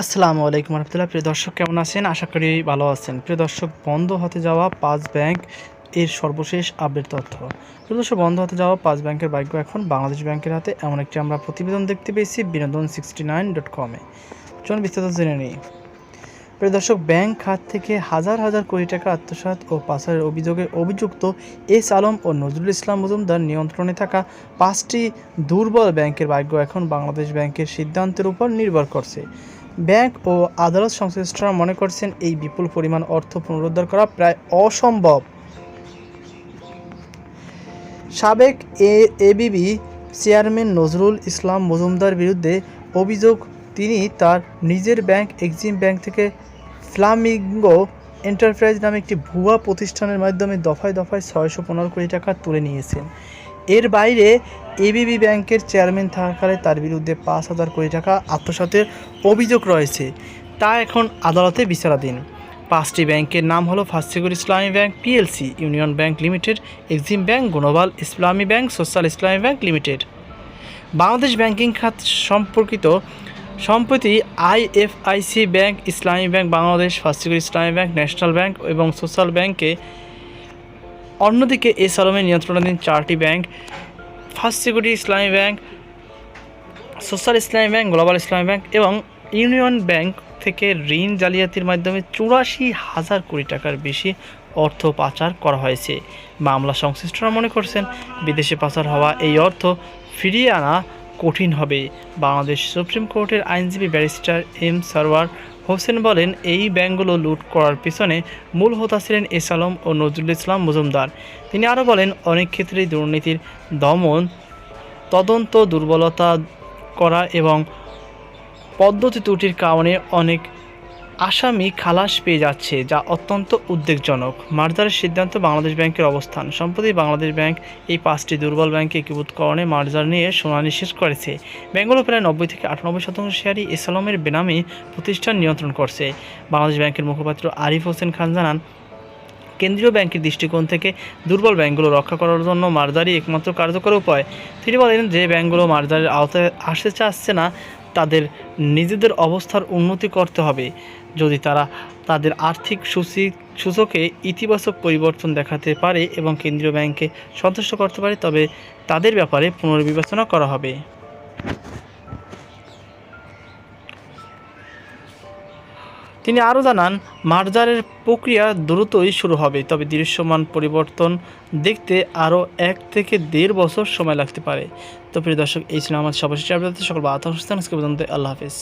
আসসালামু আলাইকুম রহমতুল্লাহ। প্রিয় দর্শক, কেমন আছেন? আশা করি ভালো আছেন। প্রিয় দর্শক, বন্ধ হতে যাওয়া পাঁচ ব্যাংক এর সর্বশেষ আপডেট তথ্য। প্রিয় দর্শক, বন্ধ হতে যাওয়া পাঁচ ব্যাংকের ভাগ্য এখন বাংলাদেশ ব্যাংকের হাতে। এমন একটি আমরা প্রতিবেদন দেখতে পেয়েছি বিনোদন সিক্সটি নাইন ডট কমে চলুন বিস্তারিত জেনে নিই। প্রিয় দর্শক, ব্যাংক খাত থেকে হাজার হাজার কোটি টাকা আত্মসাৎ ও পাচারের অভিযোগে অভিযুক্ত এস আলম ও নজরুল ইসলাম মজুমদার নিয়ন্ত্রণে থাকা পাঁচটি দুর্বল ব্যাংকের ভাগ্য এখন বাংলাদেশ ব্যাংকের সিদ্ধান্তের উপর নির্ভর করছে। ব্যাংক ও আদালত সংশ্লিষ্টরা মনে করছেন এই বিপুল পরিমাণ অর্থ পুনরুদ্ধার করা প্রায় অসম্ভব। সাবেক A ABB chairman Nazrul Islam Majumdar বিরুদ্ধে অভিযোগ, তিনি তার নিজের ব্যাংক এক্সিম ব্যাংক থেকে ফ্লামিঙ্গো এন্টারপ্রাইজ নামে একটি ভুয়া প্রতিষ্ঠানের মাধ্যমে দফায় দফায় ছয়শো পনেরো কোটি টাকা তুলে নিয়েছেন। এর বাইরে এবিবি ব্যাংকের চেয়ারম্যান থাকাকালে তার বিরুদ্ধে পাঁচ হাজার কোটি টাকা আত্মসাতের অভিযোগ রয়েছে। তা এখন আদালতে বিচারাধীন। পাঁচটি ব্যাংকের নাম হলো First Islami Bank PLC Union Bank Limited, Exim Bank Global Islami Bank, Social Islami Bank Limited. Bangladesh banking খাত সম্পর্কিত সম্প্রতি IFIC Bank, Islami Bank, Bangladesh First Islami Bank, National Bank এবং সোশ্যাল ব্যাংকে অন্যদিকে এ আলমের নিয়ন্ত্রণাধীন চারটি bank First Security Islami Bank, Social Islami Bank, Global Islami Bank এবং ইউনিয়ন ব্যাংক থেকে ঋণ জালিয়াতির মাধ্যমে চুরাশি হাজার কোটি টাকার বেশি অর্থ পাচার করা হয়েছে। মামলা সংশ্লিষ্টরা মনে করছেন, বিদেশে পাচার হওয়া এই অর্থ ফিরিয়ে আনা কঠিন হবে। বাংলাদেশ সুপ্রিম কোর্টের আইনজীবী ব্যারিস্টার এম সারওয়ার হোসেন বলেন, এই ব্যাংকগুলো লুট করার পিছনে মূল হোতা ছিলেন এস আলম ও নজরুল ইসলাম মজুমদার। তিনি আরও বলেন, অনেক ক্ষেত্রেই দুর্নীতির দমন, তদন্ত দুর্বলতা করা এবং পদ্ধতি ত্রুটির কারণে অনেক আসামি খালাস পেয়ে যাচ্ছে, যা অত্যন্ত উদ্বেগজনক। মার্জারের সিদ্ধান্ত বাংলাদেশ ব্যাংকের অবস্থান। সম্প্রতি বাংলাদেশ ব্যাংক এই পাঁচটি দুর্বল ব্যাংকে একীভূতকরণে মার্জার নিয়ে শুনানি শেষ করেছে। ব্যাংকগুলো প্রায় নব্বই থেকে আটানব্বই শতাংশ শেয়ারই ইসলামের বেনামে প্রতিষ্ঠান নিয়ন্ত্রণ করছে। বাংলাদেশ ব্যাংকের মুখপাত্র আরিফ হোসেন খান জানান, কেন্দ্রীয় ব্যাংকের দৃষ্টিকোণ থেকে দুর্বল ব্যাংকগুলো রক্ষা করার জন্য মার্জারই একমাত্র কার্যকর উপায়। তিনি বলেন, যে ব্যাংকগুলো মার্জারের আওতায় আসতে চাচ্ছে না তাদের নিজেদের অবস্থার উন্নতি করতে হবে। যদি তারা তাদের আর্থিক সূচি সূচকে ইতিবাচক পরিবর্তন দেখাতে পারে এবং কেন্দ্রীয় ব্যাংকে সন্তুষ্ট করতে পারে, তবে তাদের ব্যাপারে পুনর্বিবেচনা করা হবে। তিনি আরও জানান, মার্জারের প্রক্রিয়া দ্রুতই শুরু হবে, তবে দৃশ্যমান পরিবর্তন দেখতে আরও এক থেকে দেড় বছর সময় লাগতে পারে তো প্রিয় দর্শক, এই ছিল আমার সর্বশেষ। সকল আত্মসংস্থান আজকে পর্যন্ত আল্লাহ হাফিজ